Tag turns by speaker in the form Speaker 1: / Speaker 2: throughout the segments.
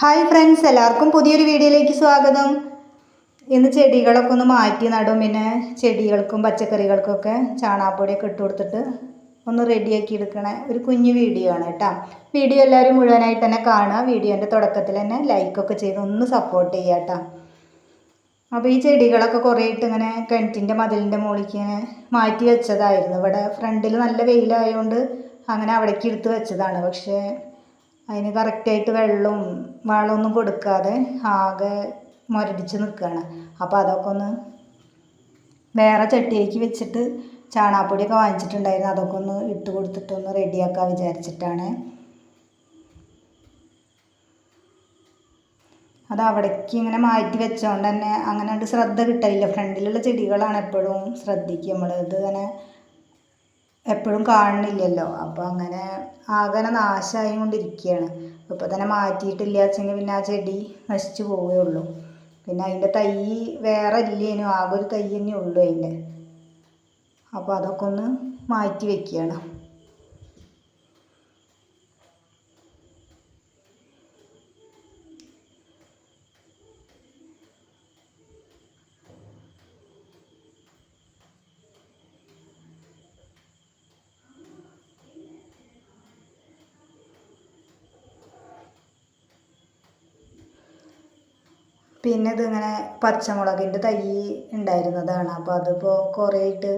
Speaker 1: Hi friends എല്ലാവർക്കും പുതിയൊരു വീഡിയോയിലേക്ക് സ്വാഗതം. ഇന്ന് ചെടികളൊക്കെ ഒന്ന് മാറ്റി നടും. പിന്നെ ചെടികൾക്കും പച്ചക്കറികൾക്കൊക്കെ ചാണാപ്പൊടിയൊക്കെ ഇട്ട് കൊടുത്തിട്ട് ഒന്ന് റെഡിയാക്കി എടുക്കണ. ഒരു കുഞ്ഞു വീഡിയോ ആണ് കേട്ടോ. വീഡിയോ എല്ലാവരും മുഴുവനായിട്ട് തന്നെ കാണുക. വീഡിയോന്റെ തുടക്കത്തിൽ തന്നെ ലൈക്കൊക്കെ ചെയ്ത് ഒന്ന് സപ്പോർട്ട് ചെയ്യുക കേട്ടോ. അപ്പോൾ ഈ ചെടികളൊക്കെ കുറേ ഇങ്ങനെ കിണറ്റിന്റെ മതിലിന്റെ മുകളിലേക്ക് ഇങ്ങനെ മാറ്റി വെച്ചതായിരുന്നു. ഇവിടെ ഫ്രണ്ടിൽ നല്ല വെയിലായതുകൊണ്ട് അങ്ങനെ അവിടേക്ക് എടുത്ത് വെച്ചതാണ്. പക്ഷേ അതിന് കറക്റ്റായിട്ട് വെള്ളവും വളമൊന്നും കൊടുക്കാതെ ആകെ മുരടിച്ച് നിൽക്കുകയാണ് അപ്പോൾ അതൊക്കെ ഒന്ന് വേറെ ചട്ടിയിലേക്ക് വെച്ചിട്ട് ചാണാപ്പൊടിയൊക്കെ വാങ്ങിച്ചിട്ടുണ്ടായിരുന്നു. അതൊക്കെ ഒന്ന് ഇട്ട് കൊടുത്തിട്ടൊന്ന് റെഡിയാക്കാൻ വിചാരിച്ചിട്ടാണ്. അത് അവിടേക്ക് ഇങ്ങനെ മാറ്റി വെച്ചോണ്ട് തന്നെ അങ്ങനെ ശ്രദ്ധ കിട്ടലില്ല. ഫ്രണ്ടിലുള്ള ചെടികളാണ് എപ്പോഴും ശ്രദ്ധിക്കുക. നമ്മൾ ഇത് ഇങ്ങനെ എപ്പോഴും കാണുന്നില്ലല്ലോ. അപ്പോൾ അങ്ങനെ ആകെ നാശമായി കൊണ്ടിരിക്കുകയാണ് ഇപ്പോൾ തന്നെ മാറ്റിയിട്ടില്ല വെച്ചെങ്കിൽ പിന്നെ ആ ചെടി നശിച്ചു പോവുകയുള്ളൂ. പിന്നെ അതിന്റെ തൈ വേറെ ഇല്ലേനു. ആകെ ഒരു തൈ തന്നെ ഉള്ളൂ അതിന്റെ അപ്പോൾ അതൊക്കെ ഒന്ന് മാറ്റി വെക്കുകയാണ്. പിന്നെ ഇതിങ്ങനെ പച്ചമുളകിന്റെ തൈ ഉണ്ടായിരുന്നതാണ്. അപ്പോൾ അതിപ്പോൾ കുറേയിട്ട്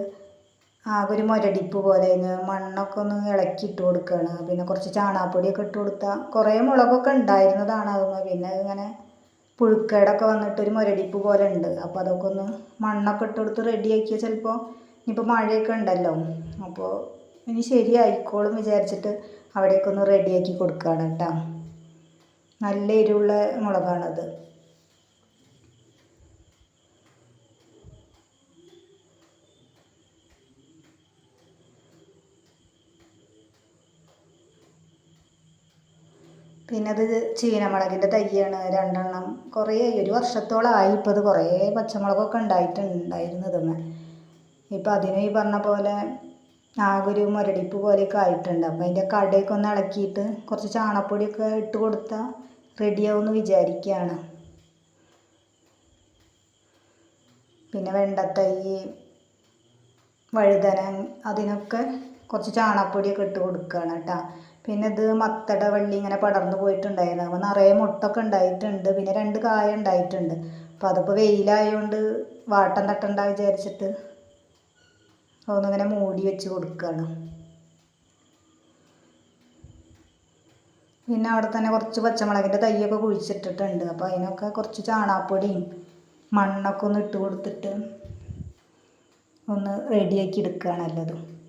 Speaker 1: ആകെ ഒരു മുരടിപ്പ് പോലെ അതിന് മണ്ണൊക്കെ ഒന്ന് ഇളക്കി ഇട്ട് കൊടുക്കുകയാണ്. പിന്നെ കുറച്ച് ചാണകപ്പൊടിയൊക്കെ ഇട്ട് കൊടുത്താൽ കുറേ മുളകൊക്കെ ഉണ്ടായിരുന്നതാണ് അതൊന്ന്. പിന്നെ ഇങ്ങനെ പുഴുക്കേടൊക്കെ വന്നിട്ട് ഒരു മുരടിപ്പ് പോലെ ഉണ്ട്. അപ്പോൾ അതൊക്കെ ഒന്ന് മണ്ണൊക്കെ ഇട്ട് കൊടുത്ത് റെഡിയാക്കിയാൽ ചിലപ്പോൾ ഇനിയിപ്പോൾ മഴയൊക്കെ ഉണ്ടല്ലോ. അപ്പോൾ ഇനി ശരിയായിക്കോളും വിചാരിച്ചിട്ട് അവിടേക്കൊന്ന് റെഡിയാക്കി കൊടുക്കുകയാണ് കേട്ടോ. നല്ല എരിവുള്ള മുളകാണത്. പിന്നെ അത് ചീനമുളകിന്റെ തൈയാണ്. രണ്ടെണ്ണം കുറേ ഒരു വർഷത്തോളമായി ഇപ്പോൾ അത് കുറേ പച്ചമുളകൊക്കെ ഉണ്ടായിട്ടുണ്ടായിരുന്നു ഇതുമ്മേ ഇപ്പം അതിന് ഈ പറഞ്ഞ പോലെ ആകെ ഒരു മുരടിപ്പ് പോലെയൊക്കെ ആയിട്ടുണ്ട്. അപ്പം അതിന്റെ കടയൊക്കെ ഒന്ന് ഇളക്കിയിട്ട് കുറച്ച് ചാണകപ്പൊടിയൊക്കെ ഇട്ട് കൊടുത്താൽ റെഡിയാവുമെന്ന് വിചാരിക്കുകയാണ്. പിന്നെ വെണ്ടത്തൈ വഴുതന അതിനൊക്കെ കുറച്ച് ചാണകപ്പൊടിയൊക്കെ ഇട്ട് കൊടുക്കുകയാണ് കേട്ടോ. പിന്നെ ഇത് മത്തട വള്ളി ഇങ്ങനെ പടർന്നു പോയിട്ടുണ്ടായിരുന്നു. അപ്പോൾ നിറയെ മുട്ടൊക്കെ ഉണ്ടായിട്ടുണ്ട്. പിന്നെ രണ്ട് കായ ഉണ്ടായിട്ടുണ്ട്. അപ്പോൾ അതിപ്പോൾ വെയിലായതുകൊണ്ട് വാട്ടം തട്ടണ്ട വിചാരിച്ചിട്ട് ഒന്നിങ്ങനെ മൂടി വെച്ച് കൊടുക്കുകയാണ് പിന്നെ അവിടെ തന്നെ കുറച്ച് പച്ചമുളകിന്റെ തൈയൊക്കെ കുഴിച്ചിട്ടിട്ടുണ്ട്. അപ്പോൾ അതിനൊക്കെ കുറച്ച് ചാണാപ്പൊടിയും മണ്ണൊക്കെ ഒന്ന് ഇട്ട് കൊടുത്തിട്ട് ഒന്ന് റെഡിയാക്കി എടുക്കുകയാണ് എല്ലാതും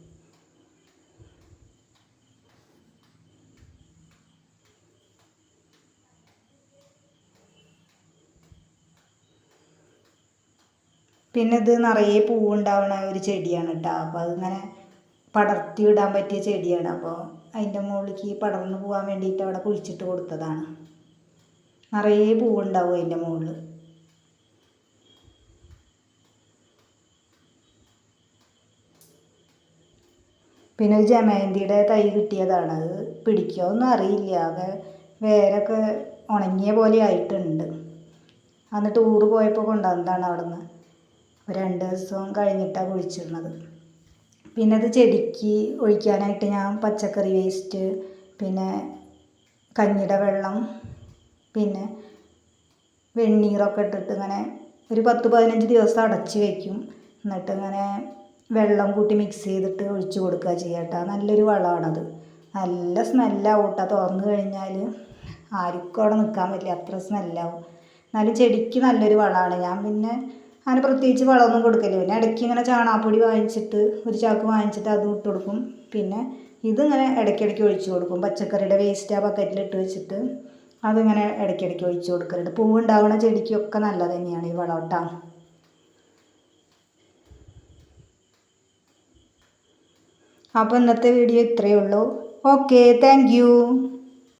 Speaker 1: പിന്നെ ഇത് നിറയെ പൂവുണ്ടാവണ ഒരു ചെടിയാണ് കേട്ടോ അപ്പോൾ അതിങ്ങനെ പടർത്തി ഇടാൻ പറ്റിയ ചെടിയാണ്. അപ്പോൾ അതിന്റെ മുകളിലേക്ക് പടർന്നു പോകാൻ വേണ്ടിയിട്ട് അവിടെ കുഴിച്ചിട്ട് കൊടുത്തതാണ്. നിറയെ പൂവുണ്ടാവും അതിന്റെ മുകളിൽ പിന്നെ ഒരു ജമയന്തിയുടെ തൈ കിട്ടിയതാണ്. അത് പിടിക്കുമോയെന്നും അറിയില്ല. അത് വേരൊക്കെ ഉണങ്ങിയ പോലെ ആയിട്ടുണ്ട്. അന്ന് ടൂറ് പോയപ്പോൾ കൊണ്ടുവന്നതാണ് അവിടെ നിന്ന് രണ്ട് ദിവസം കഴിഞ്ഞിട്ടാണ് കുഴിച്ചിടുന്നത്. പിന്നെ അത് ചെടിക്ക് ഒഴിക്കാനായിട്ട് ഞാൻ പച്ചക്കറി വേസ്റ്റ് പിന്നെ കഞ്ഞിയുടെ വെള്ളം പിന്നെ വെണ്ണീറൊക്കെ ഇട്ടിട്ട് ഇങ്ങനെ ഒരു പത്ത് പതിനഞ്ച് ദിവസം അടച്ച് വയ്ക്കും എന്നിട്ട് ഇങ്ങനെ വെള്ളം കൂട്ടി മിക്സ് ചെയ്തിട്ട് ഒഴിച്ചു കൊടുക്കുക ചെയ്യട്ടോ. നല്ലൊരു വളമാണത്. നല്ല സ്മെല്ലാവും കേട്ടോ തുറന്നു കഴിഞ്ഞാൽ ആർക്കും അവിടെ നിൽക്കാൻ പറ്റില്ല. അത്ര സ്മെല്ലാവും. എന്നാലും ചെടിക്ക് നല്ലൊരു വളമാണ്. ഞാൻ പിന്നെ അങ്ങനെ പ്രത്യേകിച്ച് വളമൊന്നും കൊടുക്കില്ല പിന്നെ ഇടയ്ക്ക് ഇങ്ങനെ ചാണാപ്പൊടി വാങ്ങിച്ചിട്ട് ഒരു ചാക്ക് വാങ്ങിച്ചിട്ട് അതും ഇട്ട് കൊടുക്കും. പിന്നെ ഇതിങ്ങനെ ഇടയ്ക്കിടയ്ക്ക് ഒഴിച്ചു കൊടുക്കും. പച്ചക്കറിയുടെ വേസ്റ്റ് ആ ബക്കറ്റിൽ ഇട്ട് വെച്ചിട്ട് അതിങ്ങനെ ഇടയ്ക്കിടയ്ക്ക് ഒഴിച്ചു കൊടുക്കലുണ്ട്. പൂവുണ്ടാവുന്ന ചെടിക്കൊക്കെ നല്ലത് തന്നെയാണ് ഈ വളം കേട്ടോ അപ്പോൾ ഇന്നത്തെ വീഡിയോ ഇത്രയേ ഉള്ളൂ. Okay thank